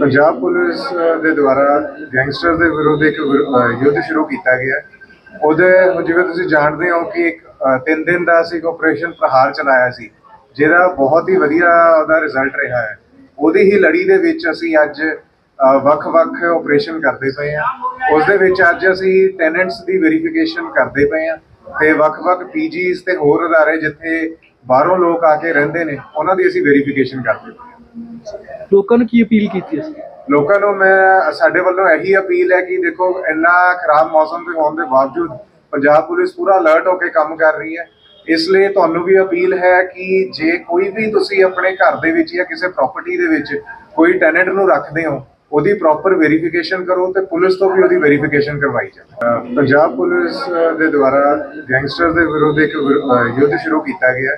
Punjab police ਦੇ ਦੁਆਰਾ gangster ਦੇ ਵਿਰੁੱਧ ਇੱਕ ਯੁੱਧ ਸ਼ੁਰੂ ਕੀਤਾ ਗਿਆ। ਉਹਦੇ ਜਿਵੇਂ ਤੁਸੀਂ ਜਾਣਦੇ ਹੋ ਕਿ ਇੱਕ ਤਿੰਨ ਦਿਨ ਦਾ ਅਸੀਂ ਆਪਰੇਸ਼ਨ ਪ੍ਰਹਾਰ ਚਲਾਇਆ ਸੀ, ਜਿਹਦਾ ਬਹੁਤ ਹੀ ਵਧੀਆ ਉਹਦਾ ਰਿਜ਼ਲਟ ਰਿਹਾ ਹੈ। ਉਹਦੀ ਹੀ ਲੜੀ ਦੇ ਵਿੱਚ ਅਸੀਂ ਅੱਜ ਵੱਖ-ਵੱਖ ਆਪਰੇਸ਼ਨ ਕਰਦੇ ਪਏ ਹਾਂ। ਉਸ ਦੇ ਵਿੱਚ ਅੱਜ ਅਸੀਂ ਟੈਨੈਂਟਸ ਦੀ ਵੈਰੀਫਿਕੇਸ਼ਨ ਕਰਦੇ ਪਏ ਹਾਂ ਤੇ ਵੱਖ-ਵੱਖ ਪੀਜੀਸ ਤੇ ਹੋਰ ਅਦਾਰੇ ਜਿੱਥੇ ਬਾਹਰੋਂ ਲੋਕ ਆ ਕੇ ਰਹਿੰਦੇ ਨੇ, ਉਹਨਾਂ ਦੀ ਅਸੀਂ ਵੈਰੀਫਿਕੇਸ਼ਨ ਕਰਦੇ ਪਏ ਲੋਕਾਂ ਨੂੰ ਕੀ ਅਪੀਲ ਕੀਤੀ ਅਸੀਂ? ਲੋਕਾਂ ਨੂੰ ਮੈਂ, ਸਾਡੇ ਵੱਲੋਂ ਇਹੀ ਅਪੀਲ ਹੈ ਕਿ ਦੇਖੋ, ਇੰਨਾ ਖਰਾਬ ਮੌਸਮ ਦੇ ਹੋਣ ਦੇ ਬਾਵਜੂਦ ਪੰਜਾਬ ਪੁਲਿਸ ਪੂਰਾ ਅਲਰਟ ਹੋ ਕੇ ਕੰਮ ਕਰ ਰਹੀ ਹੈ। ਇਸ ਲਈ ਤੁਹਾਨੂੰ ਵੀ ਅਪੀਲ ਹੈ ਕਿ ਜੇ ਕੋਈ ਵੀ ਤੁਸੀਂ ਆਪਣੇ ਘਰ ਦੇ ਵਿੱਚ ਜਾਂ ਕਿਸੇ ਪ੍ਰਾਪਰਟੀ ਦੇ ਵਿੱਚ ਕੋਈ ਟੈਨੈਂਟ ਨੂੰ ਰੱਖਦੇ ਹੋ, ਉਹਦੀ ਪ੍ਰੋਪਰ ਵੈਰੀਫਿਕੇਸ਼ਨ ਕਰੋ ਤੇ ਪੁਲਿਸ ਤੋਂ ਵੀ ਉਹਦੀ ਵੈਰੀਫਿਕੇਸ਼ਨ ਕਰਵਾਈ ਜਾਵੇ। ਪੰਜਾਬ ਪੁਲਿਸ ਦੇ ਦੁਆਰਾ ਗੈਂਗਸਟਰ ਦੇ ਵਿਰੁੱਧ ਇੱਕ ਯੁੱਧ ਸ਼ੁਰੂ ਕੀਤਾ ਗਿਆ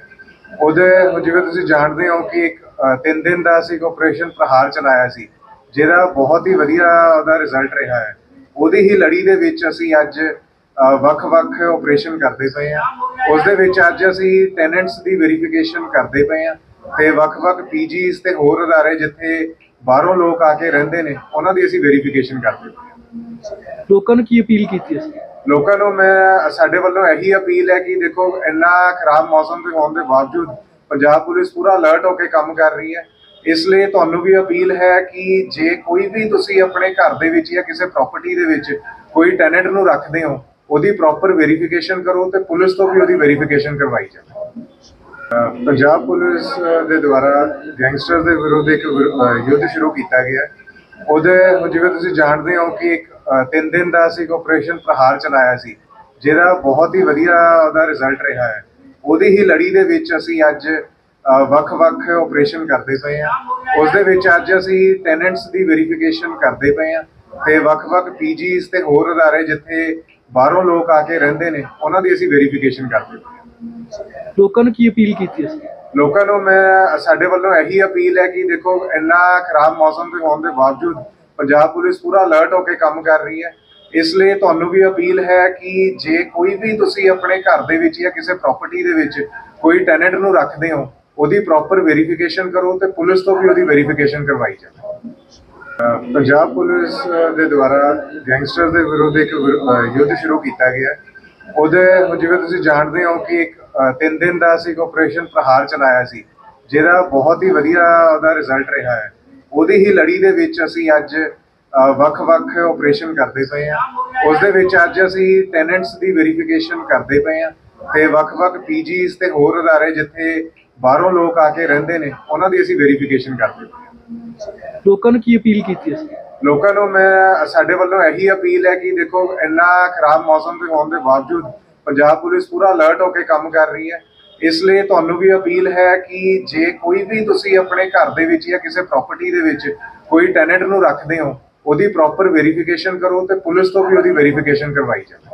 ਉਹਦੇ ਜਿਵੇਂ ਤੁਸੀਂ ਜਾਣਦੇ ਹੋ ਕਿ ਇੱਕ ਅਹ, ਤਿੰਨ ਦਿਨ ਦਾ ਅਸੀਂ ਆਪਰੇਸ਼ਨ ਪ੍ਰਹਾਰ ਚਲਾਇਆ ਸੀ ਜਿਹਦਾ ਬਹੁਤ ਹੀ ਵਧੀਆ ਉਹਦਾ ਰਿਜ਼ਲਟ ਰਿਹਾ ਹੈ। ਉਹਦੀ ਹੀ ਲੜੀ ਦੇ ਵਿੱਚ ਅਸੀਂ ਅੱਜ ਅਹ, ਵੱਖ-ਵੱਖ ਆਪਰੇਸ਼ਨ ਕਰਦੇ ਪਏ ਹਾਂ। ਉਸ ਦੇ ਵਿੱਚ ਅੱਜ ਅਸੀਂ ਟੈਨੈਂਟਸ ਦੀ ਵੈਰੀਫਿਕੇਸ਼ਨ ਕਰਦੇ ਪਏ ਹਾਂ ਤੇ ਵੱਖ-ਵੱਖ ਪੀਜੀਸ ਤੇ ਹੋਰ ਅਦਾਰੇ ਜਿੱਥੇ ਬਾਹਰੋਂ ਲੋਕ ਆ ਕੇ ਰਹਿੰਦੇ ਨੇ ਉਹਨਾਂ ਦੀ ਅਸੀਂ ਵੈਰੀਫਿਕੇਸ਼ਨ ਕਰਦੇ ਪਏ ਹਾਂ। ਲੋਕਾਂ ਨੂੰ ਕੀ ਅਪੀਲ ਕੀਤੀ ਅਸੀਂ ਲੋਕਾਂ ਨੂੰ ਮੈਂ, ਸਾਡੇ ਵੱਲੋਂ ਇਹੀ ਅਪੀਲ ਹੈ ਕਿ ਦੇਖੋ, ਇੰਨਾ ਖਰਾਬ ਮੌਸਮ ਦੇ ਹੋਣ ਦੇ ਬਾਵਜੂਦ ਪੰਜਾਬ ਪੁਲਿਸ ਪੂਰਾ ਅਲਰਟ ਹੋ ਕੇ ਕੰਮ ਕਰ ਰਹੀ ਹੈ ਇਸ ਲਈ ਤੁਹਾਨੂੰ ਵੀ ਅਪੀਲ ਹੈ ਕਿ ਜੇ ਕੋਈ ਵੀ ਤੁਸੀਂ ਆਪਣੇ ਘਰ ਦੇ ਵਿੱਚ ਜਾਂ ਕਿਸੇ ਪ੍ਰਾਪਰਟੀ ਦੇ ਵਿੱਚ ਕੋਈ ਟੈਨੈਂਟ ਨੂੰ ਰੱਖਦੇ ਹੋ, ਉਹਦੀ ਪ੍ਰੋਪਰ ਵੈਰੀਫਿਕੇਸ਼ਨ ਕਰੋ ਤੇ ਪੁਲਿਸ ਤੋਂ ਵੀ ਉਹਦੀ ਵੈਰੀਫਿਕੇਸ਼ਨ ਕਰਵਾਈ ਜਾਵੇ ਪੰਜਾਬ ਪੁਲਿਸ ਦੇ ਦੁਆਰਾ ਗੈਂਗਸਟਰ ਦੇ ਵਿਰੁੱਧ ਇੱਕ ਯੁੱਧ ਸ਼ੁਰੂ ਕੀਤਾ ਗਿਆ ਹੈ। ਉਹਦੇ, ਜਿਵੇਂ ਤੁਸੀਂ ਜਾਣਦੇ ਹੋ ਕਿ ਇੱਕ ਤਿੰਨ ਦਿਨ ਦਾ ਅਸੀਂ ਆਪਰੇਸ਼ਨ ਪ੍ਰਹਾਰ ਚਲਾਇਆ ਸੀ ਜਿਹਦਾ ਬਹੁਤ ਹੀ ਵਧੀਆ ਉਹਦਾ ਰਿਜ਼ਲਟ ਰਿਹਾ ਹੈ। ਉਹਦੀ ਹੀ ਲੜੀ ਦੇ ਵਿੱਚ ਅਸੀਂ ਅੱਜ ਵੱਖ-ਵੱਖ ਆਪਰੇਸ਼ਨ ਕਰਦੇ ਪਏ ਹਾਂ। ਉਸ ਦੇ ਵਿੱਚ ਅੱਜ ਅਸੀਂ ਟੈਨੈਂਟਸ ਦੀ ਵੈਰੀਫਿਕੇਸ਼ਨ ਕਰਦੇ ਪਏ ਹਾਂ ਤੇ ਵੱਖ-ਵੱਖ ਪੀਜੀਸ ਤੇ ਹੋਰ ਅਦਾਰੇ ਜਿੱਥੇ ਬਾਹਰੋਂ ਲੋਕ ਆ ਕੇ ਰਹਿੰਦੇ ਨੇ ਉਹਨਾਂ ਦੀ ਅਸੀਂ ਵੈਰੀਫਿਕੇਸ਼ਨ ਕਰਦੇ ਪਏ ਲੋਕਾਂ ਨੂੰ ਕੀ ਅਪੀਲ ਕੀਤੀ ਅਸੀਂ ਲੋਕਾਂ ਨੂੰ ਮੈਂ ਸਾਡੇ ਵੱਲੋਂ ਇਹੀ ਅਪੀਲ ਹੈ ਕਿ ਦੇਖੋ ਇੰਨਾ ਖਰਾਬ ਮੌਸਮ ਦੇ ਹੋਣ ਦੇ ਬਾਵਜੂਦ ਪੰਜਾਬ ਪੁਲਿਸ ਪੂਰਾ ਅਲਰਟ ਹੋ ਕੇ ਕੰਮ ਕਰ ਰਹੀ ਹੈ। ਇਸ ਲਈ ਤੁਹਾਨੂੰ ਵੀ ਅਪੀਲ ਹੈ ਕਿ ਜੇ ਕੋਈ ਵੀ ਤੁਸੀਂ ਆਪਣੇ ਘਰ ਦੇ ਵਿੱਚ ਜਾਂ ਕਿਸੇ ਪ੍ਰਾਪਰਟੀ ਦੇ ਵਿੱਚ ਕੋਈ ਟੈਨੈਂਟ ਨੂੰ ਰੱਖਦੇ ਹੋ ਉਹਦੀ ਪ੍ਰੋਪਰ ਵੈਰੀਫਿਕੇਸ਼ਨ ਕਰੋ ਤੇ ਪੁਲਿਸ ਤੋਂ ਵੀ ਉਹਦੀ ਵੈਰੀਫਿਕੇਸ਼ਨ ਕਰਵਾਈ ਜਾਵੇ। ਪੰਜਾਬ ਪੁਲਿਸ ਦੇ ਦੁਆਰਾ ਗੈਂਗਸਟਰ ਦੇ ਵਿਰੁੱਧ ਇੱਕ ਯੁੱਧ ਸ਼ੁਰੂ ਕੀਤਾ ਗਿਆ। ਹੈ। ਉਹਦੇ ਜਿਵੇਂ ਤੁਸੀਂ ਜਾਣਦੇ ਹੋ ਕਿ ਇੱਕ ਅਹ, ਤਿੰਨ ਦਿਨ ਦਾ ਅਸੀਂ ਆਪਰੇਸ਼ਨ ਪ੍ਰਹਾਰ ਚਲਾਇਆ ਸੀ ਜਿਹਦਾ ਬਹੁਤ ਹੀ ਵਧੀਆ ਉਹਦਾ ਰਿਜ਼ਲਟ ਰਿਹਾ ਹੈ। ਉਹਦੀ ਹੀ ਲੜੀ ਦੇ ਵਿੱਚ ਅਸੀਂ ਅੱਜ ਵੱਖ-ਵੱਖ ਆਪਰੇਸ਼ਨ ਕਰਦੇ ਪਏ ਹਾਂ। ਉਸ ਦੇ ਵਿੱਚ ਅੱਜ ਅਸੀਂ ਟੈਨੈਂਟਸ ਦੀ ਵੈਰੀਫਿਕੇਸ਼ਨ ਕਰਦੇ ਪਏ ਹਾਂ ਤੇ ਵੱਖ-ਵੱਖ ਪੀਜੀਸ ਤੇ ਹੋਰ ਅਦਾਰੇ ਜਿੱਥੇ ਬਾਹਰੋਂ ਲੋਕ ਆ ਕੇ ਰਹਿੰਦੇ ਨੇ ਉਹਨਾਂ ਦੀ ਅਸੀਂ ਵੈਰੀਫਿਕੇਸ਼ਨ ਕਰਦੇ ਪਏ ਹਾਂ। ਲੋਕਾਂ ਨੂੰ ਕੀ ਅਪੀਲ ਕੀਤੀ ਅਸੀਂ ਲੋਕਾਂ ਨੂੰ ਮੈਂ ਸਾਡੇ ਵੱਲੋਂ ਇਹੀ ਅਪੀਲ ਹੈ ਕਿ ਦੇਖੋ ਇੰਨਾ ਖਰਾਬ ਮੌਸਮ ਦੇ ਹੋਣ ਦੇ ਬਾਵਜੂਦ ਪੰਜਾਬ ਪੁਲਿਸ ਪੂਰਾ ਅਲਰਟ ਹੋ ਕੇ ਕੰਮ ਕਰ ਰਹੀ ਹੈ। ਇਸ ਲਈ ਤੁਹਾਨੂੰ ਵੀ ਅਪੀਲ ਹੈ ਕਿ ਜੇ ਕੋਈ ਵੀ ਤੁਸੀਂ ਆਪਣੇ ਘਰ ਦੇ ਵਿੱਚ ਜਾਂ ਕਿਸੇ ਪ੍ਰਾਪਰਟੀ ਦੇ ਵਿੱਚ ਕੋਈ ਟੈਨੈਂਟ ਨੂੰ ਰੱਖਦੇ ਹੋ, ਉਹਦੀ ਪ੍ਰੋਪਰ ਵੈਰੀਫਿਕੇਸ਼ਨ ਕਰੋ ਤੇ ਪੁਲਿਸ ਤੋਂ ਵੀ ਉਹਦੀ ਵੈਰੀਫਿਕੇਸ਼ਨ ਕਰਵਾਈ ਜਾਵੇ।